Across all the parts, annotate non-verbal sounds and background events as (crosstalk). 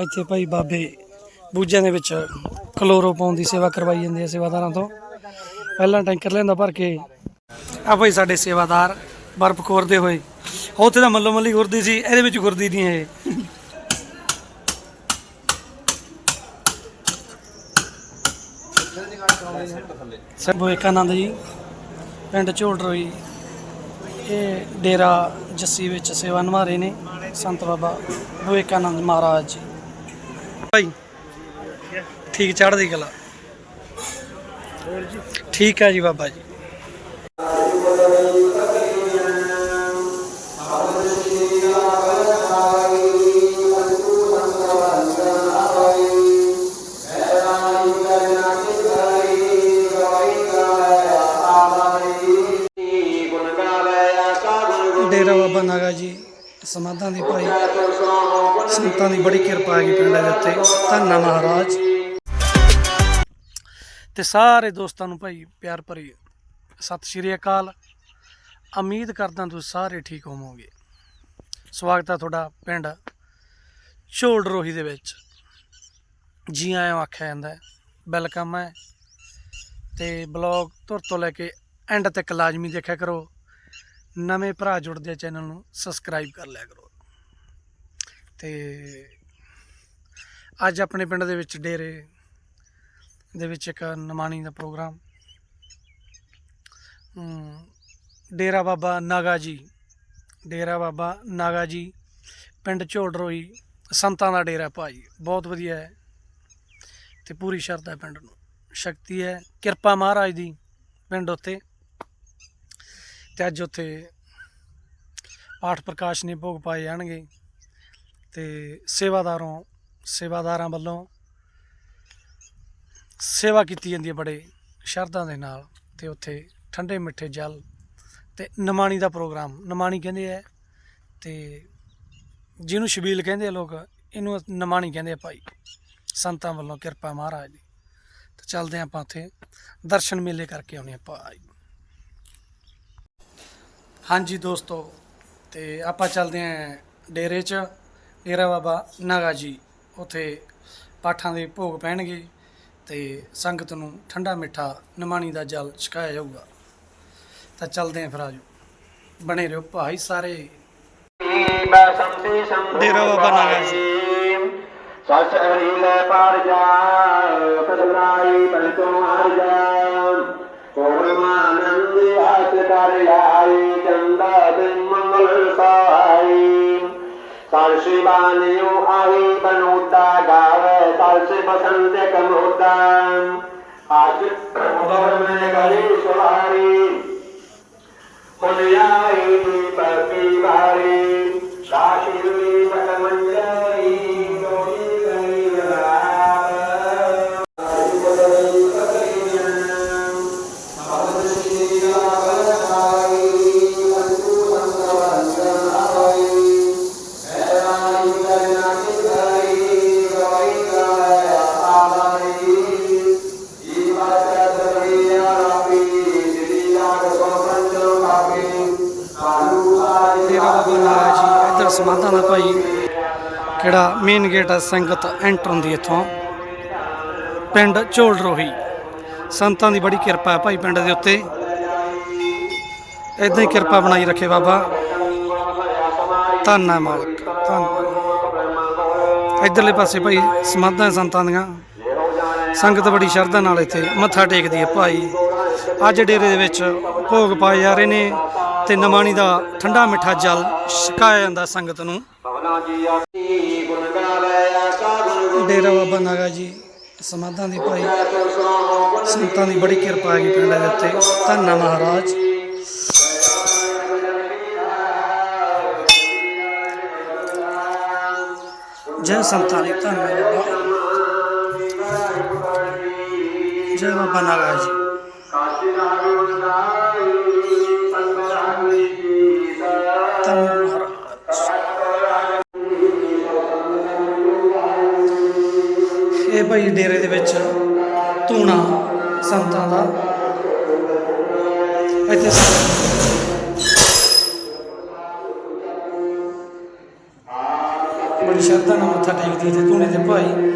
ਇੱਥੇ ਭਾਈ ਬਾਬੇ ਬੂਝਿਆਂ ਦੇ ਵਿੱਚ ਕਲੋਰੋ ਪਾਉਣ ਦੀ ਸੇਵਾ ਕਰਵਾਈ ਜਾਂਦੀ ਹੈ ਸੇਵਾਦਾਰਾਂ ਤੋਂ। ਪਹਿਲਾਂ ਟੈਂਕਰ ਲੈਂਦਾ ਭਰ ਕੇ। ਆ ਭਾਈ ਸਾਡੇ ਸੇਵਾਦਾਰ ਬਰਫ਼ ਖੋਰਦੇ ਹੋਏ। ਉੱਥੇ ਤਾਂ ਮੱਲੋ ਮੱਲੀ ਖੁਰਦੀ ਸੀ, ਇਹਦੇ ਵਿੱਚ ਖੁਰਦੀ ਨਹੀਂ ਹੈ ਸਰ ਵਿਵੇਕਾਨੰਦ ਜੀ, ਪਿੰਡ ਝੋਲਰੋਈ ਇਹ ਡੇਰਾ ਜੱਸੀ ਵਿੱਚ ਸੇਵਾ ਨਿਭਾ ਰਹੇ ਨੇ। ਸੰਤ ਬਾਬਾ ਵਿਵੇਕਾਨੰਦ ਮਹਾਰਾਜ ਜੀ। ਭਾਈ ਠੀਕ ਚੜ੍ਹਦੀ ਕਲਾ। ਠੀਕ ਹੈ ਜੀ ਬਾਬਾ ਜੀ। ਸਮਾਧਾਂ ਦੀ ਭਾਈ। ਸੰਤਾਂ ਦੀ ਬੜੀ ਕਿਰਪਾ ਹੈਗੀ ਪਿੰਡ ਦੇ ਉੱਤੇ। ਧੰਨਾ ਮਹਾਰਾਜ। ਤੇ ਸਾਰੇ ਦੋਸਤਾਂ ਨੂੰ ਭਾਈ ਪਿਆਰ ਭਰੀ ਸਤਿ ਸ਼੍ਰੀ ਅਕਾਲ। ਉਮੀਦ ਕਰਦਾ ਤੁਸੀਂ ਸਾਰੇ ਠੀਕ ਹੋਵੋਗੇ। ਸਵਾਗਤ ਹੈ ਤੁਹਾਡਾ ਪਿੰਡ ਝੋਲਡ ਰੋਹੀ ਦੇ ਵਿੱਚ। ਜੀ ਆਇਆਂ ਆਖਿਆ ਜਾਂਦਾ ਵੈਲਕਮ ਹੈ। ਤੇ ਬਲੌਗ ਤੁਰ ਤੋਂ ਲੈ ਕੇ ਐਂਡ ਤੱਕ ਲਾਜ਼ਮੀ ਦੇਖਿਆ ਕਰੋ। ਨਵੇਂ ਭਰਾ ਜੁੜਦੇ ਆ ਚੈਨਲ ਨੂੰ ਸਬਸਕ੍ਰਾਈਬ ਕਰ ਲਿਆ ਕਰੋ। ਤੇ ਅੱਜ ਆਪਣੇ ਪਿੰਡ ਦੇ ਵਿੱਚ ਡੇਰੇ ਦੇ ਵਿੱਚ ਇੱਕ ਨਮਾਣੀ ਦਾ ਪ੍ਰੋਗਰਾਮ। ਡੇਰਾ ਬਾਬਾ ਨਾਗਾ ਜੀ, ਡੇਰਾ ਬਾਬਾ ਨਾਗਾ ਜੀ, ਪਿੰਡ ਝੋਲਰੋਈ, ਸੰਤਾਂ ਦਾ ਡੇਰਾ ਭਾਈ, ਬਹੁਤ ਵਧੀਆ ਹੈ। ਤੇ ਪੂਰੀ ਸ਼ਰਧਾ ਪਿੰਡ ਨੂੰ, ਸ਼ਕਤੀ ਹੈ, ਕਿਰਪਾ ਮਹਾਰਾਜ ਦੀ ਪਿੰਡ ਉੱਤੇ। ਤੇ ਅੱਜ ਉੱਥੇ ਪਾਠ ਪ੍ਰਕਾਸ਼ ਨੇ ਭੋਗ ਪਾਏ ਜਾਣਗੇ ਤੇ ਸੇਵਾਦਾਰੋਂ, ਸੇਵਾਦਾਰਾਂ ਵੱਲੋਂ ਸੇਵਾ ਕੀਤੀ ਜਾਂਦੀ ਹੈ ਬੜੇ ਸ਼ਰਧਾ ਦੇ ਨਾਲ ਤੇ ਉੱਥੇ ਠੰਡੇ ਮਿੱਠੇ ਜਲ ਤੇ ਨਮਾਣੀ ਦਾ ਪ੍ਰੋਗਰਾਮ, ਨਮਾਣੀ ਕਹਿੰਦੇ ਆ ਤੇ ਜਿਹਨੂੰ ਸ਼ਬੀਲ ਕਹਿੰਦੇ ਆ ਲੋਕ, ਇਹਨੂੰ ਨਮਾਣੀ ਕਹਿੰਦੇ ਆ ਭਾਈ। ਸੰਤਾਂ ਵੱਲੋਂ ਕਿਰਪਾ ਮਹਾਰਾਜ ਦੀ। ਤੇ ਚੱਲਦੇ ਹਾਂ ਆਪਾਂ ਉੱਥੇ ਦਰਸ਼ਨ ਮੇਲੇ ਕਰਕੇ ਆਉਣੇ ਆਪਾਂ ਹਾਂਜੀ ਦੋਸਤੋ ਤੇ ਆਪਾਂ ਚੱਲਦੇ ਆਂ ਡੇਰੇ 'ਚ। ਡੇਰਾ ਬਾਬਾ ਨਾਗਾ ਜੀ ਉਥੇ ਪਾਠਾਂ ਦੇ ਭੋਗ ਪੈਣਗੇ ਤੇ ਸੰਗਤ ਨੂੰ ਠੰਡਾ ਮਿੱਠਾ ਨਿਮਾਣੀ ਦਾ ਜਲ ਛਕਾਇਆ ਜਾਊਗਾ। ਤਾਂ ਚੱਲਦੇ ਆਂ ਫਿਰ ਆਜੋ। ਬਣੇ ਰਹੋ ਭਾਈ ਸਾਰੇ। ਡੇਰਾ ਬਾਬਾ ਨਾਗਾ ਜੀ। ਸੱਚ ਹਰੀ ਲੈ ਪਾਰ ਜਾ ਕਦਰਾਈ ਬਲ ਤੋਂ ਹਰ ਜਾ ਕੋਰਮਾਨੰਦ ਆਸ ਕਰ ਆਈ ਚੰਦਾ ਦਿਨ ਮੰਗਲ ਸਹਾਈ ਸਰ ਸ਼ਿਵਾਨਿਓ ਆਈ ਬਨੋਦਾ ਗਾਵੇ ਸਰ ਸੇ ਬਸੰਤ ਕਮੋਦਾ ਅੱਜ ਦੌਰ ਮੈਂ ਗਲੀ ਸੁਹਾਰੀ ਪੁਨਿਆਈ ਪਤੀ ਵਾਰੀ। ਸਾਸ਼ਿਰੀ ਮੇਨ ਗੇਟ ਹੈ ਸੰਗਤ ਐਂਟਰ ਹੁੰਦੀ ਇੱਥੋਂ। ਪਿੰਡ ਝੋਲ ਰੋਹੀ। ਸੰਤਾਂ ਦੀ ਬੜੀ ਕਿਰਪਾ ਹੈ ਭਾਈ ਪਿੰਡ ਦੇ ਉੱਤੇ। ਇਦਾਂ ਹੀ ਕਿਰਪਾ ਬਣਾਈ ਰੱਖੇ ਬਾਬਾ। ਧੰਨ ਹੈ ਮਾਲਕ, ਧੰਨ ਇਧਰਲੇ ਪਾਸੇ ਭਾਈ ਸਮਾਧਾਂ ਸੰਤਾਂ ਦੀਆਂ। ਸੰਗਤ ਬੜੀ ਸ਼ਰਧਾ ਨਾਲ ਇੱਥੇ ਮੱਥਾ ਟੇਕਦੀ ਹੈ ਭਾਈ। ਅੱਜ ਡੇਰੇ ਦੇ ਵਿੱਚ ਭੋਗ ਪਾਏ ਜਾ ਰਹੇ ਨੇ ਤੇ ਨਮਾਣੀ ਦਾ ਠੰਡਾ ਮਿੱਠਾ ਜਲ ਛਕਾਇਆ ਜਾਂਦਾ ਸੰਗਤ ਨੂੰ। ਡੇਰਾ ਬਾਬਾ ਨਾਗਾ ਜੀ ਸਮਾਧਾਂ ਦੀ ਭਾਈ ਸੰਤਾਂ ਦੀ ਬੜੀ ਕਿਰਪਾ ਹੈਗੀ ਪਿੰਡ ਦੇ ਉੱਤੇ। ਧੰਨਾ ਮਹਾਰਾਜ। ਜੈ ਸੰਤਾਂ ਦੀ ਧੰਨਾ ਜੈ ਬਾਬਾ ਨਾਗਾ ਜੀ। ਧੰਨਾ ਭਾਈ ਡੇਰੇ ਦੇ ਵਿੱਚ ਧੂਣਾ ਸੰਤਾਂ ਦਾ ਇੱਥੇ ਬੜੀ ਸ਼ਰਧਾ ਨਾਲ ਮੱਥਾ ਟੇਕਦੀ ਇੱਥੇ ਧੂਣੇ ਦੇ ਭਾਈ।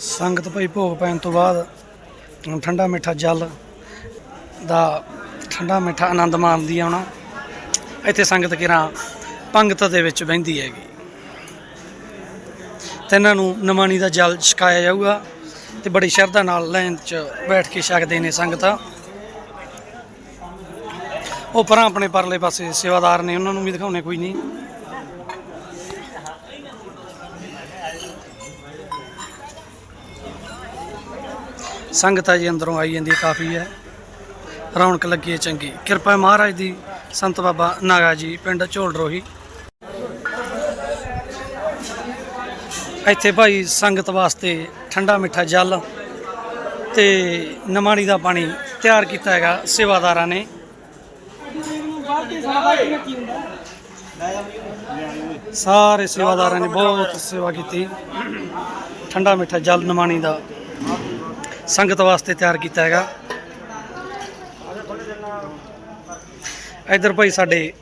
ਸੰਗਤ ਭਾਈ ਭੋਗ ਪੈਣ ਤੋਂ ਬਾਅਦ ਠੰਡਾ ਮਿੱਠਾ ਜਲ ਦਾ ਠੰਡਾ ਮਿੱਠਾ ਆਨੰਦ ਮਾਣਦੀ ਆਉਣਾ ਇੱਥੇ ਸੰਗਤ ਕਿਰਾਂ ਪੰਗਤ ਦੇ ਵਿੱਚ ਬਹਿੰਦੀ ਹੈਗੀ। ਤੇ ਇਹਨਾਂ ਨੂੰ ਨਮਾਣੀ ਦਾ ਜਲ ਛਕਾਇਆ ਜਾਊਗਾ ਤੇ ਬੜੀ ਸ਼ਰਧਾ ਨਾਲ ਲਾਈਨ 'ਚ ਬੈਠ ਕੇ ਛਕਦੇ ਨੇ ਸੰਗਤਾਂ। ਉਹ ਪਰਾਂ ਆਪਣੇ ਪਰਲੇ ਪਾਸੇ ਸੇਵਾਦਾਰ ਨੇ, ਉਹਨਾਂ ਨੂੰ ਵੀ ਦਿਖਾਉਣੇ ਕੋਈ ਨਹੀਂ। ਸੰਗਤ ਆ ਜੀ ਅੰਦਰੋਂ ਆਈ ਜਾਂਦੀ ਹੈ, ਕਾਫੀ ਹੈ। ਰੌਣਕ ਲੱਗੀ ਹੈ ਚੰਗੀ। ਕਿਰਪਾ ਮਹਾਰਾਜ ਦੀ। ਸੰਤ ਬਾਬਾ ਨਾਗਾ ਜੀ, ਪਿੰਡ ਝੋਲ ਰੋਹੀ। ਇੱਥੇ ਭਾਈ ਸੰਗਤ ਵਾਸਤੇ ਠੰਡਾ ਮਿੱਠਾ ਜਲ ਤੇ ਨਮਾਣੀ ਦਾ ਪਾਣੀ ਤਿਆਰ ਕੀਤਾ ਹੈਗਾ ਸੇਵਾਦਾਰਾਂ ਨੇ। ਸਾਰੇ ਸੇਵਾਦਾਰਾਂ ਨੇ ਬਹੁਤ ਸੇਵਾ ਕੀਤੀ। ਠੰਡਾ ਮਿੱਠਾ ਜਲ, ਨਮਾਣੀ ਦਾ ਸੰਗਤ ਵਾਸਤੇ ਤਿਆਰ ਕੀਤਾ ਹੈਗਾ। ਇੱਧਰ ਭਾਈ ਸਾਡੇ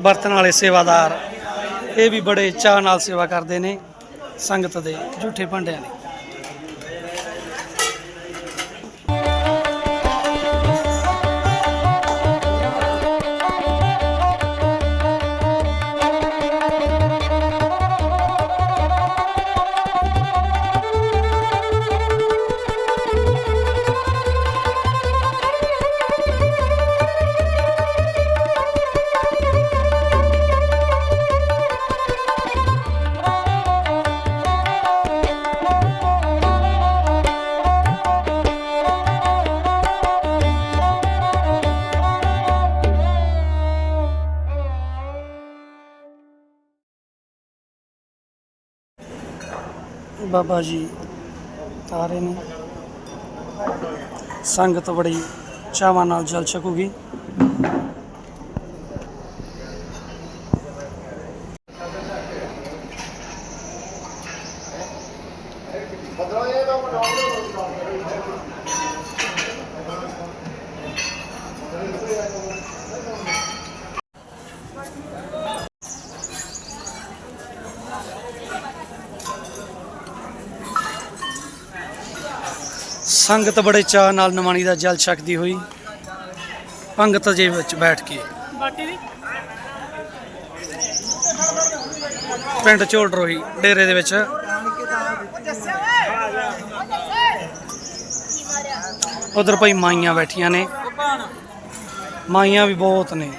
ਬਰਤਨ ਵਾਲੇ ਸੇਵਾਦਾਰ, ਇਹ ਵੀ ਬੜੇ ਚਾਅ ਨਾਲ ਸੇਵਾ ਕਰਦੇ ਨੇ, ਸੰਗਤ ਦੇ ਝੂਠੇ ਭਾਂਡਿਆਂ ਦੀ। ਬਾਬਾ ਜੀ ਆ ਰਹੇ ਨੇ। ਸੰਗਤ ਬੜੀ ਚਾਵਾਂ ਨਾਲ ਜਲ ਛਕੂਗੀ। ਸੰਗਤ ਬੜੇ ਚਾਅ ਨਾਲ ਨਮਾਣੀ ਦਾ ਜਲ ਛਕਦੀ ਹੋਈ ਪੰਗਤ ਜੇ ਵਿੱਚ ਬੈਠ ਕੇ। ਪਿੰਡ ਝੋਲ ਰੋਹੀ ਡੇਰੇ ਦੇ ਵਿੱਚ। ਉਧਰ ਭਾਈ ਮਾਈਆਂ ਬੈਠੀਆਂ ਨੇ। ਮਾਈਆਂ ਵੀ ਬਹੁਤ ਨੇ।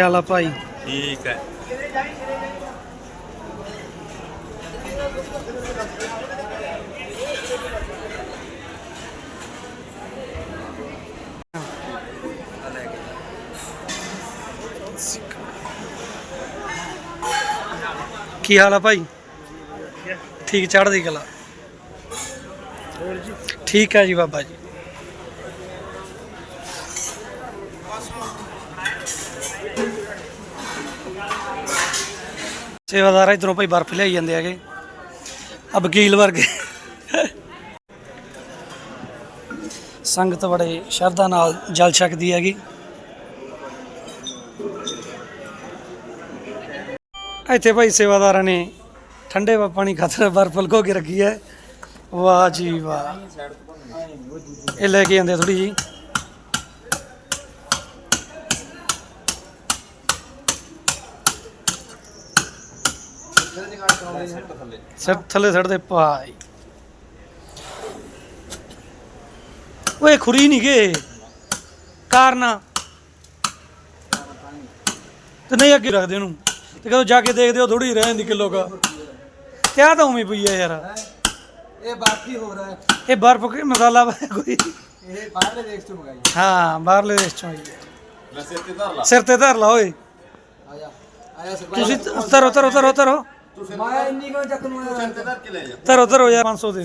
ਹਾਲ ਆ ਭਾਈ? ਠੀਕ ਹੈ। ਕੀ ਹਾਲ ਆ ਭਾਈ? ਠੀਕ ਚੜ੍ਹਦੀ ਕਲਾ। ਠੀਕ ਹੈ ਜੀ ਬਾਬਾ ਜੀ। ਸੇਵਾਦਾਰ ਇਧਰੋਂ ਭਾਈ ਬਰਫ਼ ਲਿਆਈ ਜਾਂਦੇ ਹੈਗੇ। ਆ ਵਕੀਲ ਵਰਗੇ। ਸੰਗਤ ਬੜੇ ਸ਼ਰਧਾ ਨਾਲ ਜਲ ਛਕਦੀ ਹੈਗੀ। ਇੱਥੇ ਭਾਈ ਸੇਵਾਦਾਰਾਂ ਨੇ ਠੰਡੇ ਵਾ ਪਾਣੀ ਖਾਤਰ ਬਰਫ਼ ਲਗੋ ਕੇ ਰੱਖੀ ਹੈ। ਵਾਹ ਜੀ ਵਾਹ। ਇਹ ਲੈ ਕੇ ਜਾਂਦੇ ਥੋੜੀ ਜੀ ਸਿਰ ਥੱਲੇ ਸੜਦੇ ਭਾਈ ਓਏ ਖੁਰੀ ਨਹੀਂ ਗਏ ਕਾਰਨ। ਤੇ ਨਹੀਂ ਅੱਗੇ ਰੱਖਦੇ ਉਹਨੂੰ। ਤੇ ਕਦੋਂ ਜਾ ਕੇ ਦੇਖਦੇ ਉਹ ਥੋੜੀ ਰਹਿ ਜਾਂਦੀ ਕਿਲੋ ਕਾ। ਤੇ ਆਹ ਤਾਂ ਉਵੇਂ ਪਈ ਆ ਯਾਰ। ਇਹ ਬਾਕੀ ਹੋ ਰਿਹਾ ਹੈ ਇਹ ਬਰਫ ਕੋਈ ਮਸਾਲਾ ਵਾ ਕੋਈ। ਇਹ ਬਾਹਰਲੇ ਦੇਸ਼ ਤੋਂ ਮੰਗਾਈ ਹਾਂ ਬਾਹਰਲੇ ਦੇਸ਼ ਚੋਂ ਆਈ ਹੈ ਸਿਰ ਤੇ ਧਰ ਲਾ। ਸਿਰ ਤੇ ਧਰ ਲਾ ਓਏ। ਆ ਜਾ ਆਇਆ ਸਰਪੰਚ। ਤੁਸੀਂ ਧਰੋ ਧਰੋ। ਧਰੋ ਧਰੋ ਮੈਂ ਇੰਨੀ ਕੋ ਚੱਕ ਨੂੰ ਆਇਆ ਤੇ ਧਰ ਕੇ ਲੈ ਜਾ। ਧਰੋ ਧਰੋ ਯਾਰ 500 ਦੇ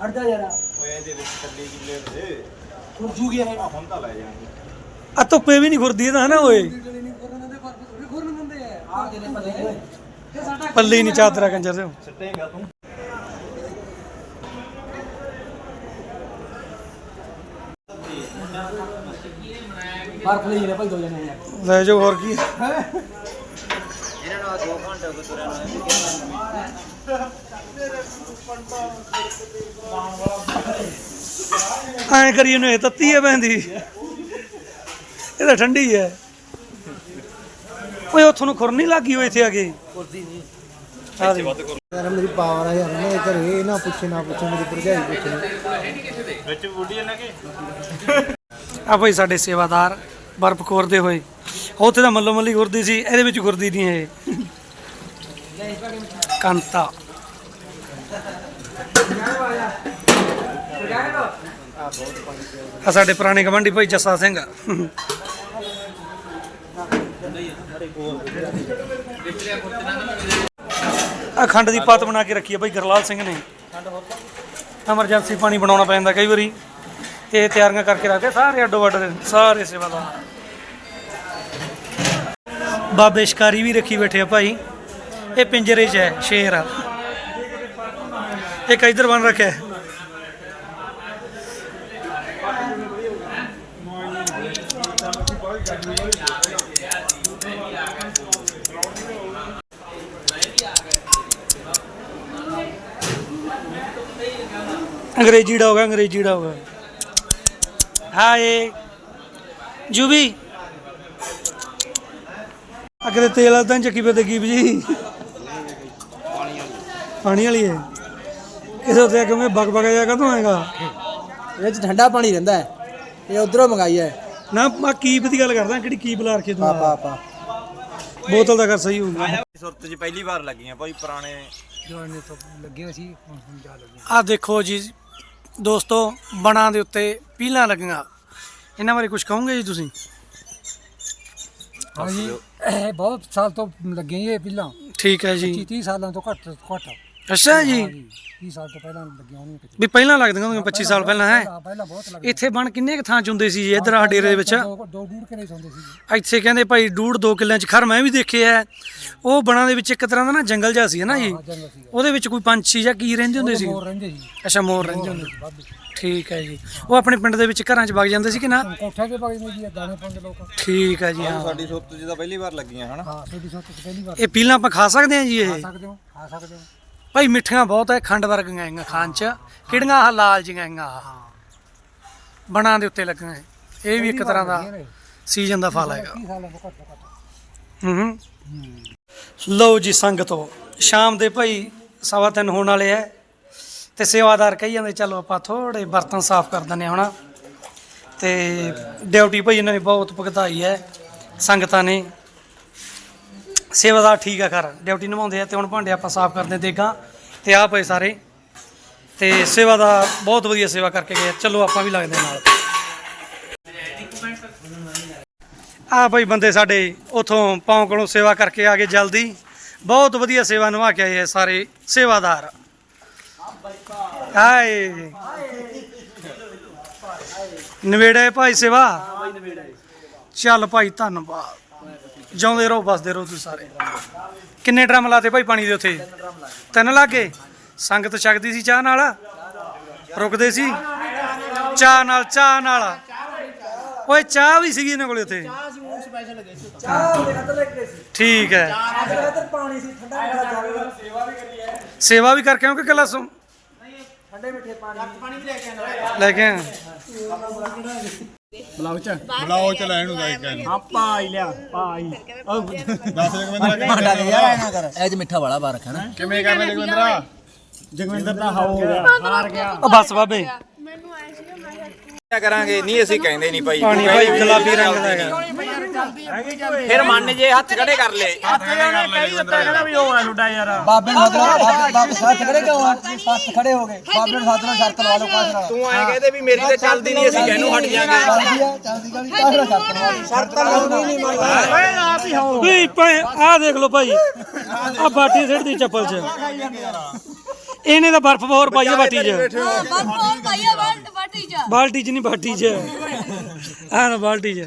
ਅੜ ਜਾ ਯਾਰ। ਓਏ ਇਹਦੇ ਵਿੱਚ ਕੱਲੀ ਕਿੱਲੇ ਦੇ ਤੂੰ। ਜੂ ਗਿਆ ਹੈ ਹੁਣ ਤਾਂ ਲੈ ਜਾਾਂਗੇ ਆ ਧੁੱਪੇ ਵੀ ਨਹੀਂ ਖੁਰਦੀ ਇਹ ਤਾਂ ਹਨਾ ਓਏ? ਪੱਲੇ। ਨਹੀਂ ਚਾਦਰਾ ਕੰਜਰ ਦੇ। ਸਿੱਟੇਗਾ ਤੂੰ। ਬਰਫ ਲਈ ਨੇ ਭਾਈ ਦੋ ਜਣੇ ਆ। ਲੈ ਜਾਓ ਹੋਰ ਕੀ? ਐਂ ਕਰੀ ਇਹਨੂੰ ਇਹ ਤੱਤੀ ਹੈ ਪੈਂਦੀ ਇਹ ਤਾਂ ਠੰਡੀ ਹੈ। ਓਏ ਉੱਥੋਂ ਨੂੰ ਖੁਰ ਨਹੀਂ ਲੱਗੀ ਓਏ ਇੱਥੇ ਆ ਕੇ। ਕੁਰਦੀ ਨਹੀਂ ਯਾਰ ਮੇਰੀ ਪਾਵਰ ਆ ਯਾਰ ਮੈਂ ਘਰੇ ਨਾ ਪੁੱਛੇ ਨਾ ਪੁੱਛੇ ਮੇਰੀ ਭਰਜਾਈ ਪੁੱਛੇ। ਵਿੱਚ ਬੁੱਢੀ ਕੇ? ਆ ਭਾਈ ਸਾਡੇ ਸੇਵਾਦਾਰ ਬਰਫ਼ ਖੋਰਦੇ ਹੋਏ। ਉੱਥੇ ਤਾਂ ਮੱਲੋ ਮੱਲੀ ਗੁਰਦੀ ਸੀ, ਇਹਦੇ ਵਿੱਚ ਗੁਰਦੀ ਨਹੀਂ ਹੈ ਕੰਤਾ। ਆ ਸਾਡੇ ਪੁਰਾਣੇ ਗਵੰਡੀ ਭਾਈ ਜੱਸਾ ਸਿੰਘ। ਅਖੰਡ ਦੀ ਪਾਤ ਬਣਾ ਕੇ ਰੱਖੀ ਹੈ ਭਾਈ, ਗਰਲਾਲ ਸਿੰਘ ਨੇ। ਐਮਰਜੈਂਸੀ ਪਾਣੀ ਬਣਾਉਣਾ ਪੈਂਦਾ ਕਈ ਵਾਰੀ। ਤੇ ਤਿਆਰੀਆਂ ਕਰਕੇ ਰੱਖਦੇ ਸਾਰੇ ਅੱਡੋ ਅੱਡ ਸਾਰੇ ਸੇਵਾਦਾਰ ਬਾਬੇ ਸ਼ਿਕਾਰੀ ਵੀ ਰੱਖੀ ਬੈਠੇ ਆ ਭਾਈ। ਇਹ ਪਿੰਜਰੇ 'ਚ ਹੈ, ਸ਼ੇਰ ਆ। ਇੱਕ ਇਧਰ ਬਣ ਰੱਖਿਆ? ਹੈ। ਅੰਗਰੇਜ਼ੀ ਦਾ ਹੋਗਾ ਅੰਗਰੇਜ਼ੀ ਦਾ ਹੋਗਾ ਹਾਏ। ਅਗਰੇ ਤੇਲ ਵਾਲਾ ਤਾਂ ਚੱਕੀ ਪੇ ਤੇ ਕੀ ਜੀ ਪਾਣੀ ਵਾਲੀ ਹੈ। ਇਹਦੇ ਉੱਤੇ ਕਿਵੇਂ ਬਗ ਬਗ ਜਾ ਕਦੋਂ ਆਏਗਾ? ਇਹ ਚ ਠੰਡਾ ਪਾਣੀ ਰਹਿੰਦਾ ਹੈ। ਇਹ ਉਧਰੋਂ ਮੰਗਾਈ ਹੈ। ਨਾ ਮੈਂ ਕੀਪ ਦੀ ਗੱਲ ਕਰਦਾ ਕਿਹੜੀ ਕੀਪ ਲਾ ਰੱਖੀ ਤੂੰ ਪਾ ਪਾ ਬੋਤਲ ਦਾ ਕਰ ਸਹੀ ਹੋਊਗਾ। ਸੁਰਤ 'ਚ ਪਹਿਲੀ ਵਾਰ ਲੱਗੀਆਂ ਭਾਈ ਪੁਰਾਣੇ। ਜਵਾਨੇ ਤੋਂ ਲੱਗੇ ਹੋਏ ਸੀ ਹੁਣ ਹੁਣ ਜਾ ਲੱਗੇ। ਆ ਦੇਖੋ ਜੀ ਦੋਸਤੋ ਬਣਾ ਦੇ ਉੱਤੇ ਪੀਲਾਂ ਲੱਗੀਆਂ। ਇਹਨਾਂ ਬਾਰੇ ਕੁਝ ਕਹੋਗੇ ਜੀ ਤੁਸੀਂ? ਹਾਂਜੀ। ਇਹ ਬਹੁਤ ਸਾਲ ਤੋਂ ਲੱਗੇ ਇਹ ਪਹਿਲਾਂ। ਠੀਕ ਹੈ ਜੀ। 30 ਸਾਲਾਂ ਤੋਂ ਘੱਟ ਘੱਟ। ਅੱਛਾ ਜੀ। 30 ਸਾਲ ਤੋਂ ਪਹਿਲਾਂ ਲੱਗੀਆਂ ਹੋਣੀਆਂ ਕਿਤੇ ਵੀ ਪਹਿਲਾਂ ਲੱਗਦੀਆਂ ਹੁੰਦੀਆਂ 25 ਸਾਲ ਪਹਿਲਾਂ ਹੈ? ਇੱਥੇ ਬਣ ਕਿੰਨੇ ਕੁ ਥਾਂ ਚ ਹੁੰਦੇ ਸੀ ਜੀ? ਇੱਧਰ ਆ ਡੇਰੇ ਦੇ ਵਿੱਚ। ਦੋ ਡੂੜ ਕੇ ਨਹੀਂ ਸੌਂਦੇ ਸੀ ਇੱਥੇ ਕਹਿੰਦੇ ਭਾਈ ਡੂੜ ਦੋ ਕਿੱਲਿਆਂ ਚ ਖਰ ਮੈਂ ਵੀ ਦੇਖਿਆ ਹੈ। ਉਹ ਬਣਾ ਦੇ ਵਿੱਚ ਇੱਕ ਤਰ੍ਹਾਂ ਦਾ ਨਾ ਜੰਗਲ ਜਿਹਾ ਸੀ ਹੈ ਨਾ ਜੀ? ਉਹਦੇ ਵਿੱਚ ਕੋਈ ਪੰਛੀ ਜਾਂ ਕੀ ਰਹਿੰਦੇ ਹੁੰਦੇ ਸੀ? ਮੋਰ ਰਹਿੰਦੇ ਸੀ। ਅੱਛਾ ਮੋਰ ਰਹਿੰਦੇ ਹੁੰਦੇ। ਠੀਕ ਹੈ ਜੀ। ਉਹ ਆਪਣੇ ਪਿੰਡ ਦੇ ਵਿੱਚ ਘਰਾਂ ਚ ਵਗ ਜਾਂਦੇ ਸੀ ਕਿ ਨਾ? ਕੋਠੇ ਤੇ ਪਗਦੇ ਜੀ ਦਾਣੇ ਪਾਉਂਦੇ ਲੋਕ। ਠੀਕ ਹੈ ਜੀ ਹਾਂ। ਸਾਡੀ ਸੁਰਤ 'ਚ ਤਾਂ ਪਹਿਲੀ ਵਾਰ ਲੱਗੀਆਂ ਹਨਾ? ਹਾਂ ਛੋਟੀ ਛੋਟੀ ਪਹਿਲੀ ਵਾਰ। ਇਹ ਪੀਲਾਂ ਆਪਾਂ ਖਾ ਸਕਦੇ ਹਾਂ ਜੀ ਖਾ ਇਹ ਸਕਦੇ ਹੋ ਖਾ ਸਕਦੇ ਹੋ। ਭਾਈ ਮਿੱਠੀਆਂ ਬਹੁਤ ਹੈ ਖੰਡ ਵਰਗੀਆਂ ਹੈਗੀਆਂ ਖਾਣ ਚ। ਕਿਹੜੀਆਂ ਆਹ ਲਾਲ ਜਿਹੀਆਂ ਹੈਗੀਆਂ ਆਹ? ਬਣਾ ਦੇ ਉੱਤੇ ਲੱਗੀਆਂ ਇਹ। ਇਹ ਵੀ ਇੱਕ ਤਰ੍ਹਾਂ ਦਾ ਸੀਜ਼ਨ ਦਾ ਫਲ ਹੈਗਾ। 30 ਸਾਲਾਂ ਤੋਂ ਘੱਟ ਤੋਂ ਘੱਟ? ਹੂੰ ਹੂੰ। ਲਓ ਜੀ ਸੰਗਤੋ ਸ਼ਾਮ ਦੇ ਭਾਈ ਸਵਾ ਤਿੰਨ ਹੋਣ ਵਾਲੇ ਐ ਤੇ ਸੇਵਾਦਾਰ ਕਹੀ ਜਾਂਦੇ, ਚਲੋ ਆਪਾਂ ਥੋੜੇ ਬਰਤਨ ਸਾਫ਼ ਕਰ ਦਿੰਨੇ ਹੁਣ। ਤੇ ਡਿਊਟੀ ਭਾਈ ਇਹਨਾਂ ਨੇ ਬਹੁਤ ਭੁਗਤਾਈ ਹੈ, ਸੰਗਤਾਂ ਨੇ। ਸੇਵਾਦਾਰ ਠੀਕ ਆ ਕਰ ਡਿਊਟੀ ਨਿਭਾਉਂਦੇ ਆ ਤੇ ਹੁਣ ਭਾਂਡੇ ਆਪਾਂ ਸਾਫ਼ ਕਰਦੇ ਦੇਗਾ ਤੇ ਆ ਪਏ ਸਾਰੇ। ਤੇ ਸੇਵਾਦਾਰ ਬਹੁਤ ਵਧੀਆ ਸੇਵਾ ਕਰਕੇ ਗਏ ਚਲੋ ਆਪਾਂ ਵੀ ਲੱਗਦੇ ਨਾਲ। ਆ ਭਾਈ ਬੰਦੇ ਸਾਡੇ ਉਥੋਂ ਪੌਂ ਕੋਲੋਂ ਸੇਵਾ ਕਰਕੇ ਆ ਗਏ ਜਲਦੀ। ਬਹੁਤ ਵਧੀਆ ਸੇਵਾ ਨਿਭਾ ਕੇ ਆਏ ਆ ਸਾਰੇ ਸੇਵਾਦਾਰ। ਹਾਏ। ਨਵੇੜੇ ਭਾਈ ਸੇਵਾ। ਚੱਲ ਭਾਈ ਧੰਨਵਾਦ। ਜਿਉਂਦੇ ਰਹੋ ਬਸਦੇ ਰਹੋ ਤੁਸੀਂ ਸਾਰੇ। ਕਿੰਨੇ ਡਰਮ ਲਾਤੇ ਭਾਈ ਪਾਣੀ ਦੇ ਉੱਥੇ? ਤਿੰਨ ਲੱਗੇ? ਸੰਗਤ ਛਕਦੀ ਸੀ ਚਾਹ ਨਾਲ? ਰੁਕਦੇ ਸੀ? ਚਾਹ ਨਾਲ ਚਾਹ ਨਾਲ। ਓਏ ਚਾਹ ਵੀ ਸੀਗੀ ਇਹਨਾਂ ਕੋਲੇ ਉੱਥੇ। ਚਾਹ ਦੇ ਖਤਰ ਲੱਗੇ ਸੀ। ਠੀਕ ਹੈ। ਅੱਜ ਖਤਰ ਪਾਣੀ ਸੀ ਠੰਡਾ ਬੜਾ ਚੱਲ ਸੇਵਾ ਵੀ ਕਰੀ ਸੇਵਾ ਵੀ ਕਰਕੇ ਆਉਂਗੇ ਕੱਲਾ ਸੁ ਠੰਡੇ ਮਿੱਠੇ ਪਾਣੀ। ਲੈ ਕੇ ਬਲਾਉ ਚ। ਬੁਲਾਓ ਚ ਲੈਣ ਨੂੰ ਗਾਇਕ ਨੂੰ ਹਾਂ ਪਾਈ ਲਿਆ ਪਾਈ ਦੱਸ ਜਗਵਿੰਦਰਾ ਕਿਵੇਂ ਯਾਰ। ਐ ਨਾ ਕਰ ਐ ਚ ਮਿੱਠਾ ਵਾਲਾ ਪਾ ਰੱਖਣਾ ਕਿਵੇਂ ਕਰਨਾ ਜਗਵਿੰਦਰਾ? ਜਗਵਿੰਦਰ ਦਾ ਹਾਉ ਹੋ ਗਿਆ ਹਾਰ ਗਿਆ। ਉਹ ਬਸ ਬਾਬੇ। ਮੈਨੂੰ ਆਇਆ ਸੀਗਾ ਮੈਂ ਕਰਾਂਗੇ? ਨਹੀਂ ਅਸੀਂ ਕਹਿੰਦੇ ਨਹੀਂ ਭਾਈ। ਪਾਣੀ ਭਾਈ ਗੁਲਾਬੀ ਰੰਗ ਦਾ ਹੈਗਾ। ਫਿਰ ਮੰਨ ਜੇ ਹੱਥ ਖੜੇ ਕਰ ਲੈ ਬਾਬੇ ਨੂੰ ਹੱਥ ਬਾਬੇ ਸਾਥ ਖੜੇ ਕਿਉਂ ਆ? ਹੱਥ ਖੜੇ ਹੋ ਗਏ। ਬਾਬੇ ਨੂੰ ਹੱਥ ਨਾਲ ਸ਼ਰਤ ਲਵਾ ਲਓ ਕਾਸ਼ਰਾ ਤੂੰ ਐਂ ਕਹਦੇ ਵੀ ਮੇਰੀ ਤਾਂ ਚੱਲਦੀ ਨਹੀਂ ਅਸੀਂ ਕਹਿਨੂੰ ਹਟ ਜਾਾਂਗੇ। ਚੱਲਦੀ ਆ ਚੱਲਦੀ ਗਾੜੀ ਕਾਸ਼ਰਾ ਸ਼ਰਤ ਲਵਾ ਲਓ। ਸ਼ਰਤ ਲਾਉਣੀ ਨਹੀਂ ਮੰਨਦਾ ਵੀ ਭਾਈ ਆਹ ਦੇਖ ਲਓ ਭਾਈ ਆ ਬਾਟੀ ਸਿੱਟ ਦੀ ਚੱਪਲ 'ਚ। ਇਹਨੇ ਤਾਂ ਬਰਫ਼ ਬੋਰ ਪਾਈ ਆ ਬਾਟੀ 'ਚ। ਬਾਪੂ ਭਾਈਆ ਵਾਟ ਵਾਟੀ ਜਾ ਬਾਲਟੀ 'ਚ। ਨਹੀਂ ਬਾਟੀ 'ਚ। (laughs) ਆਹ ਨਾ ਬਾਲਟੀ 'ਚ।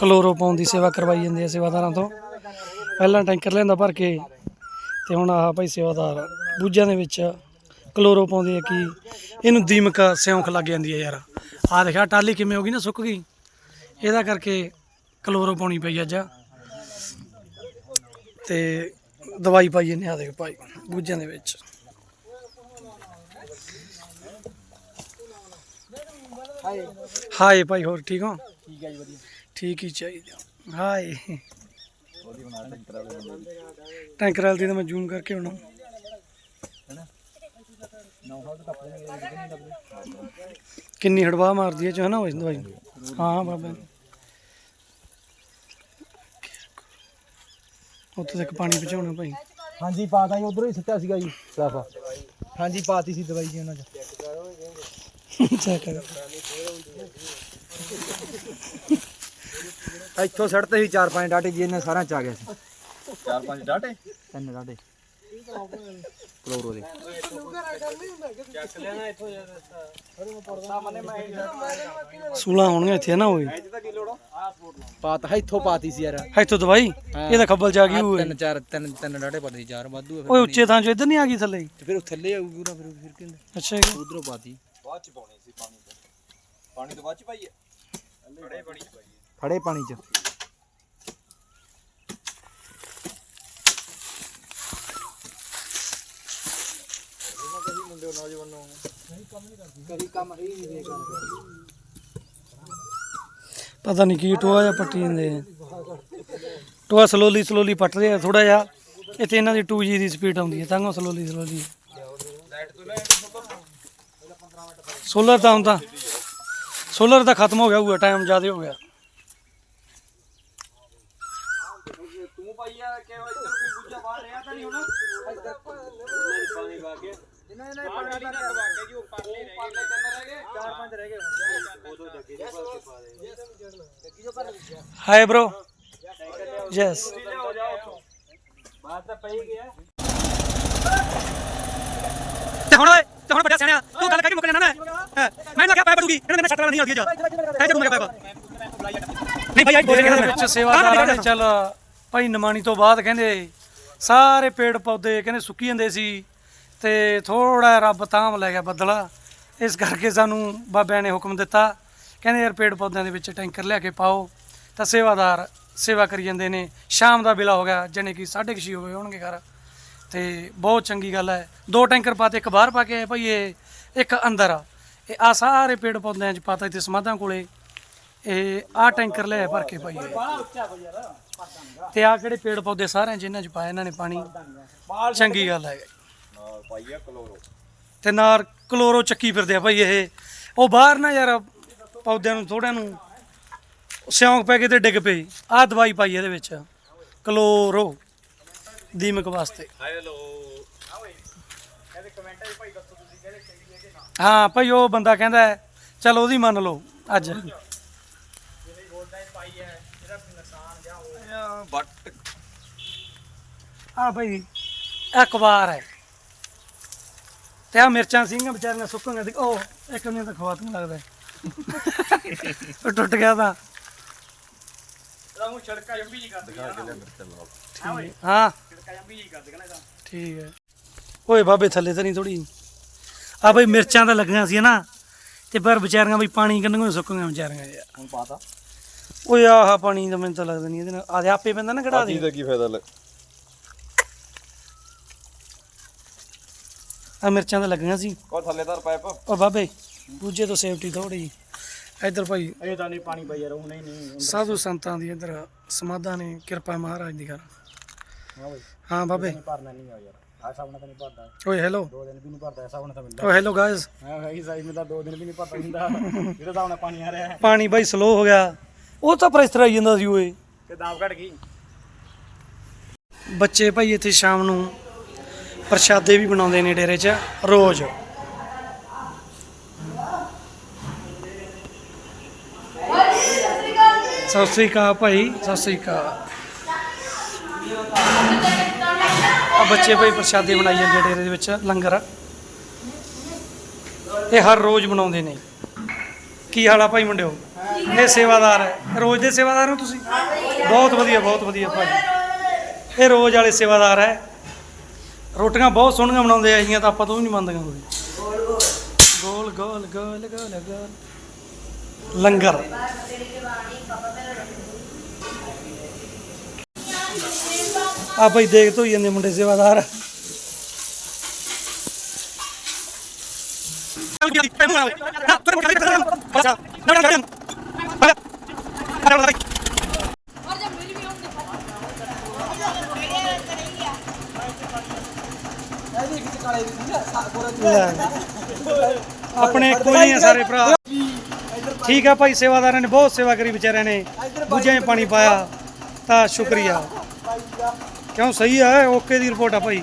ਕਲੋਰੋ ਪਾਉਣ ਦੀ ਸੇਵਾ ਕਰਵਾਈ ਜਾਂਦੀ ਹੈ ਸੇਵਾਦਾਰਾਂ ਤੋਂ। ਪਹਿਲਾਂ ਟੈਂਕਰ ਲਿਆਂਦਾ ਭਰ ਕੇ ਤੇ ਹੁਣ ਆਹ ਭਾਈ ਸੇਵਾਦਾਰ ਬੂਝਿਆਂ ਦੇ ਵਿੱਚ ਕਲੋਰੋ ਪਾਉਂਦੇ ਆ ਕਿ ਇਹਨੂੰ ਦੀਮਕ ਸਿਉਂਖ ਲੱਗ ਜਾਂਦੀ ਹੈ ਯਾਰ। ਆਹ ਦੇਖਿਆ ਟਾਲੀ ਕਿਵੇਂ ਹੋ ਗਈ ਨਾ, ਸੁੱਕ ਗਈ। ਇਹਦਾ ਕਰਕੇ ਕਲੋਰੋ ਪਾਉਣੀ ਪਈ ਅੱਜ। ਤੇ ਦਵਾਈ ਪਾਈ ਇਹਨੇ ਆ ਦੇਖ ਭਾਈ ਬੂਝਿਆਂ ਦੇ ਵਿੱਚ। ਹਾਏ ਭਾਈ, ਹੋਰ ਠੀਕ ਹੋ? ਠੀਕ ਹੈ ਜੀ, ਵਧੀਆ। ਠੀਕ ਹੀ ਚਾਹੀਦਾ ਹਾਏ। ਟੈਂਕਰ ਵਾਲੀ ਦੀ। ਤਾਂ ਮੈਂ ਜ਼ੂਮ ਕਰਕੇ ਹੁਣ ਕਿੰਨੀ ਹੜਵਾ ਮਾਰਦੀ ਹੈ ਚ ਹਨਾ ਉਹ ਦਵਾਈ? ਹਾਂ ਬਾਬਾ ਉੱਥੇ ਤੱਕ ਪਾਣੀ ਪਹੁੰਚਾਉਣਾ ਭਾਈ। ਹਾਂਜੀ ਪਾਤਾ ਜੀ ਉਧਰੋਂ ਹੀ ਸਿੱਟਿਆ ਸੀਗਾ ਜੀ ਸਾਫਾ ਹਾਂਜੀ ਪਾਤੀ ਸੀ ਦਵਾਈ ਜੀ ਉਹਨਾਂ ਚ। ਚੈੱਕ ਕਰ। ਇੱਥੋਂ ਸੜਤੇ ਸੀ ਚਾਰ ਪੰਜ ਡਾਟੇ ਜੀ ਇਹਨਾਂ ਸਾਰਿਆਂ ਚ ਆ ਗਿਆ ਸੀ ਚਾਰ ਪੰਜ ਡਾਟੇ? ਤਿੰਨ ਡਾਟੇ। ਕਲੋਰੋ ਦੇ। ਸੂਲਾ ਹੋਣਗੀਆਂ ਇੱਥੇ ਨਾ ਹੋਏ ਪਾਤਾ ਇੱਥੋਂ ਪਾਤੀ ਸੀ ਯਾਰ। ਇੱਥੋਂ ਦਵਾਈ? ਇਹ ਤਾਂ ਖੱਬਲ ਚ ਆ ਗਈ ਹੋਏ ਤਿੰਨ ਚਾਰ ਤਿੰਨ ਤਿੰਨ ਡਾਟੇ ਪਾਤੇ ਸੀ ਚਾਰ ਵਾਧੂ ਓਏ ਉੱਚੇ ਥਾਂ ਚੋਂ ਇੱਧਰ ਨਹੀਂ ਆ ਗਈ ਥੱਲੇ? ਤੇ ਫਿਰ ਉਹ ਥੱਲੇ ਆਊਗੀ ਨਾ ਫਿਰ ਫਿਰ ਕਹਿੰਦੇ ਅੱਛਾ ਜੀ। ਉਧਰੋਂ ਪਾਤੀ। ਪਾਣੀ। ਤੋਂ ਬਾਅਦ ਚ ਪਾਈਏ ਫੜੇ ਪਾਣੀ ਚ। ਪਤਾ ਨਹੀਂ ਕੀ ਟੋਆ ਜਾਂ ਪੱਟੀ ਜਾਂਦੇ ਟੋਆ ਸਲੋਲੀ ਸਲੋਲੀ ਪੱਟ ਰਿਹਾ ਥੋੜਾ ਜਿਹਾ। ਇੱਥੇ ਇਹਨਾਂ ਦੀ 2G ਦੀ ਸਪੀਡ ਆਉਂਦੀ ਹੈ ਤਾਂ ਸਲੋਲੀ ਸਲੋਲੀ ਸੋਲਰ ਤਾਂ ਹੁੰਦਾ ਸੋਲਰ ਦਾ ਖਤਮ ਹੋ ਗਿਆ, ਹੋਊਗਾ ਟਾਈਮ ਜ਼ਿਆਦਾ ਹੋ ਗਿਆ ਤੂੰ ਭਾਈਆ ਕਿ ਇੱਧਰ ਕੋਈ ਬੁੱਝਾ ਬਾਹਰ ਰਿਹਾ ਤਾਂ ਨਹੀਂ ਹੁਣ ਪਾਣੀ ਵਾ ਕੇ ਇਹਨਾਂ ਨੇ ਪਾਣੀ ਨਾ ਦਵਾ ਕੇ ਜੀ ਉਹ ਪਰਲੇ ਰਹਿ ਗਏ। ਚਾਰ ਪੰਜ ਰਹਿ ਗਏ ਉਦੋਂ ਜੱਗੀ ਦੇ ਪਾਸੇ ਪਾ ਦੇ ਹਾਈ ਬ్రో ਯੈਸ ਹੋ ਜਾ ਉੱਥੋਂ ਬਾਤ ਤਾਂ ਪਈ ਗਿਆ ਤੇ ਹੁਣ ਓਏ ਤੇ ਹੁਣ ਵੱਡਾ ਸਿਆਣਿਆ ਤੂੰ ਗੱਲ ਕਹਿ ਕੇ ਮੁੱਕ ਜਾਣਾ ਨਾ ਮੈਂ ਨਾ ਕਿਹਾ ਪੈ ਪੜੂਗੀ ਇਹਨਾਂ ਨੇ ਛੱਟ ਵਾਲਾ ਨਹੀਂ ਆਉਂਦੀ ਜਾ ਐ ਜਰੂਰ ਮੇਰਾ ਪੈਪਾ ਨਹੀਂ ਭਾਈ ਬੋਲ ਦੇ ਵਿੱਚ ਸੇਵਾਦਾਰਾਂ ਨੇ ਚੱਲ। ਭਾਈ ਨਮਾਣੀ ਤੋਂ ਬਾਅਦ ਕਹਿੰਦੇ ਸਾਰੇ ਪੇੜ ਪੌਦੇ ਕਹਿੰਦੇ ਸੁੱਕੀ ਜਾਂਦੇ ਸੀ। ਤੇ ਥੋੜਾ ਰੱਬ ਤਾਮ ਲੈ ਗਿਆ ਬੱਦਲਾ। ਇਸ ਕਰਕੇ ਸਾਨੂੰ ਬਾਬਿਆਂ ਨੇ ਹੁਕਮ ਦਿੱਤਾ। ਕਹਿੰਦੇ ਯਾਰ ਪੇੜ ਪੌਦਿਆਂ ਦੇ ਵਿੱਚ ਟੈਂਕਰ ਲਿਆ ਕੇ ਪਾਓ। ਤਾਂ ਸੇਵਾਦਾਰ ਸੇਵਾ ਕਰੀ ਜਾਂਦੇ ਨੇ। ਸ਼ਾਮ ਦਾ ਵੇਲਾ ਹੋ ਗਿਆ, ਜਾਣੀ ਕਿ 6:30 ਹੋ ਗਏ ਹੋਣਗੇ ਘਰ। ਤੇ ਬਹੁਤ ਚੰਗੀ ਗੱਲ ਹੈ। ਦੋ ਟੈਂਕਰ ਪਾਤੇ ਇੱਕ ਬਾਹਰ ਪਾ ਕੇ ਆਏ ਭਾਈ ਇਹ, ਇੱਕ ਅੰਦਰ ਆ। ਇਹ ਆ ਸਾਰੇ ਪੇੜ ਪੌਦਿਆਂ 'ਚ ਪਾਤਾ ਇੱਥੇ ਸਮਾਧਾਂ ਕੋਲੇ। ਇਹ ਆ ਟੈਂਕਰ ਲੈ ਭਰ ਕੇ ਭਾਈ ਇਹ। ਤੇ ਆ ਕਿਹੜੇ ਪੇੜ ਪੌਦੇ ਸਾਰਿਆਂ 'ਚ 'ਚ ਪਾਇਆ ਇਹਨਾਂ ਨੇ ਪਾਣੀ। ਚੰਗੀ ਗੱਲ ਹੈ। ਤੇ ਨਾਲ ਕਲੋਰੋ ਚੱਕੀ ਫਿਰਦੇ ਆ ਭਾਈ ਇਹ। ਉਹ ਬਾਹਰ ਨਾ ਯਾਰ ਪੌਦਿਆਂ ਨੂੰ ਥੋੜਿਆਂ ਨੂੰ ਸਿਉਂਕ ਪੈ ਕੇ ਤੇ ਡਿੱਗ ਪਈ ਆ ਦਵਾਈ ਪਾਈ ਇਹਦੇ ਵਿੱਚ ਕਲੋਰੋ ਦੀਮਕ ਵਾਸਤੇ। ਹਾਂ ਭਾਈ ਉਹ ਬੰਦਾ ਕਹਿੰਦਾ ਚੱਲ ਉਹਦੀ ਮੰਨ ਲਓ ਅੱਜ। ਆ ਭਾਈ ਅਖਬਾਰ ਹੈ। ਤੇ ਆ ਮਿਰਚਾਂ ਸਿੰਘਾਂ ਵਿਚਾਰੀਆਂ ਸੁੱਕਣਗੀਆਂ ਤੇ ਉਹ ਇੱਕ ਨੇ ਤਾਂ ਖਵਾ ਤੂੰ ਲੱਗਦਾ। ਉਹ ਟੁੱਟ ਗਿਆ ਤਾਂ। ਰਾਮੂ ਛੜਕਾ ਜੰਬੀ ਜੀ ਕਰ ਦਿਆ ਹਾਂ ਠੀਕ ਹੈ। ਓਏ ਬਾਬੇ ਥੱਲੇ ਤਾਂ ਨਹੀਂ ਥੋੜੀ ਆ ਬਈ ਮਿਰਚਾਂ ਤਾਂ ਲੱਗੀਆਂ ਸੀ ਨਾ ਤੇ ਪਰ ਵਿਚਾਰੀਆਂ ਬਈ ਪਾਣੀ ਕੰਨੋਂ ਸੁੱਕ ਵਿਚਾਰੀਆਂ ਯਾਰ ਹੁਣ ਪਾਤਾ ਓਏ ਆਹ ਪਾਣੀ ਦਾ ਮੈਨੂੰ ਤਾਂ ਲੱਗਦਾ ਨਹੀਂ ਇਹਦੇ ਨਾਲ। ਆਦੇ ਆਪੇ ਪੈਂਦਾ ਨਾ ਕਢਾ ਦੇ। ਦਾ ਕੀ ਫਾਇਦਾ ਲੈ? ਆ ਮਿਰਚਾਂ ਤਾਂ ਲੱਗੀਆਂ ਸੀ। ਉਹ ਥੱਲੇਦਾਰ ਪਾਈਪ ਓ ਬਾਬੇ ਦੂਜੇ ਤੋਂ ਸੇਫਟੀ ਥੋੜੀ ਇੱਧਰ ਭਾਈ ਇਹ ਤਾਂ ਨਹੀਂ ਪਾਣੀ ਪਈ ਯਾਰ ਉਹ ਨਹੀਂ ਨਹੀਂ ਸਾਧੂ ਸੰਤਾਂ ਦੀ ਇੱਧਰ ਸਮਾਧਾਂ ਨੇ ਕਿਰਪਾ ਮਹਾਰਾਜ ਦੀ ਕਰ। ਹਾਂ ਬਾਬੇ। ਭਰਨਾ ਨਹੀਂ ਆ ਯਾਰ ਆ ਸਾਹਮਣੇ ਤਾਂ ਨਹੀਂ ਭਰਦਾ। ਓਏ ਹੈਲੋ ਦੋ ਦਿਨ ਵੀ ਨਹੀਂ ਭਰਦਾ ਐਸਾ ਹੋਣਾ ਤਾਂ ਮਿਲਦਾ। ਓ ਹੈਲੋ ਗਾਇਸ ਹਾਂ ਹੈ ਸਾਈਜ਼ ਮੇਂ ਤਾਂ ਦੋ ਦਿਨ ਵੀ ਨਹੀਂ ਭਰਦਾ ਹੁੰਦਾ। ਜਿਹੜਾ ਸਾਹਮਣੇ ਪਾਣੀ ਆ ਰਿਹਾ। ਪਾਣੀ ਬਾਈ ਸਲੋ ਹੋ ਗਿਆ। ਉਹ ਤਾਂ ਪ੍ਰੈਸ਼ਰ ਆਈ ਜਾਂਦਾ ਸੀ ਓਏ। ਤੇ ਦਾਬ ਘਟ ਗਈ। ਬੱਚੇ ਭਾਈ ਇੱਥੇ ਸ਼ਾਮ ਨੂੰ ਪ੍ਰਸ਼ਾਦੇ ਵੀ ਬਣਾਉਂਦੇ ਨੇ ਡੇਰੇ 'ਚ, ਰੋਜ਼। ਸਤਿ ਸ੍ਰੀ ਅਕਾਲ ਭਾਈ, ਸਤਿ ਸ੍ਰੀ ਅਕਾਲ। ਆ ਬੱਚੇ ਭਾਈ ਪ੍ਰਸ਼ਾਦੇ ਬਣਾਈ ਜਾਂਦੇ ਡੇਰੇ ਦੇ ਵਿੱਚ, ਲੰਗਰ। ਇਹ ਹਰ ਰੋਜ਼ ਬਣਾਉਂਦੇ ਨੇ। ਕੀ ਹਾਲ ਆ ਭਾਈ ਮੁੰਡਿਓ? ਇਹ ਸੇਵਾਦਾਰ ਹੈ। ਰੋਜ਼ ਦੇ ਸੇਵਾਦਾਰ ਹੋ ਤੁਸੀਂ? ਬਹੁਤ ਵਧੀਆ ਬਹੁਤ ਵਧੀਆ ਭਾਈ। ਇਹ ਰੋਜ਼ ਵਾਲੇ ਸੇਵਾਦਾਰ ਹੈ। ਰੋਟੀਆਂ ਬਹੁਤ ਸੋਹਣੀਆਂ ਬਣਾਉਂਦੇ ਆ ਇਹੀਆਂ ਤਾਂ ਆਪਾਂ ਤੋਂ ਵੀ ਨਹੀਂ ਮੰਨਦੀਆਂ ਕੋਈ ਗੋਲ ਗੋਲ ਗੋਲ ਗੋਲ ਗੋਲ। ਲੰਗਰ। ਆ ਬਈ ਦੇਖ ਧੋਈ ਜਾਂਦੇ ਮੁੰਡੇ ਸੇਵਾਦਾਰ। और ਆਪਣੇ ਇੱਕੋ ਹੀ ਆ ਸਾਰੇ ਭਰਾ। ਠੀਕ ਆ ਭਾਈ, ਸੇਵਾਦਾਰਾਂ ਨੇ ਬਹੁਤ ਸੇਵਾ ਕਰੀ ਵਿਚਾਰਿਆਂ ਨੇ। ਦੂਜਿਆਂ 'ਚ ਪਾਣੀ ਪਾਇਆ, ਤਾਂ ਸ਼ੁਕਰੀਆ। ਕਿਉਂ ਸਹੀ ਆ? ਓਕੇ ਦੀ ਰਿਪੋਰਟ ਆ ਭਾਈ।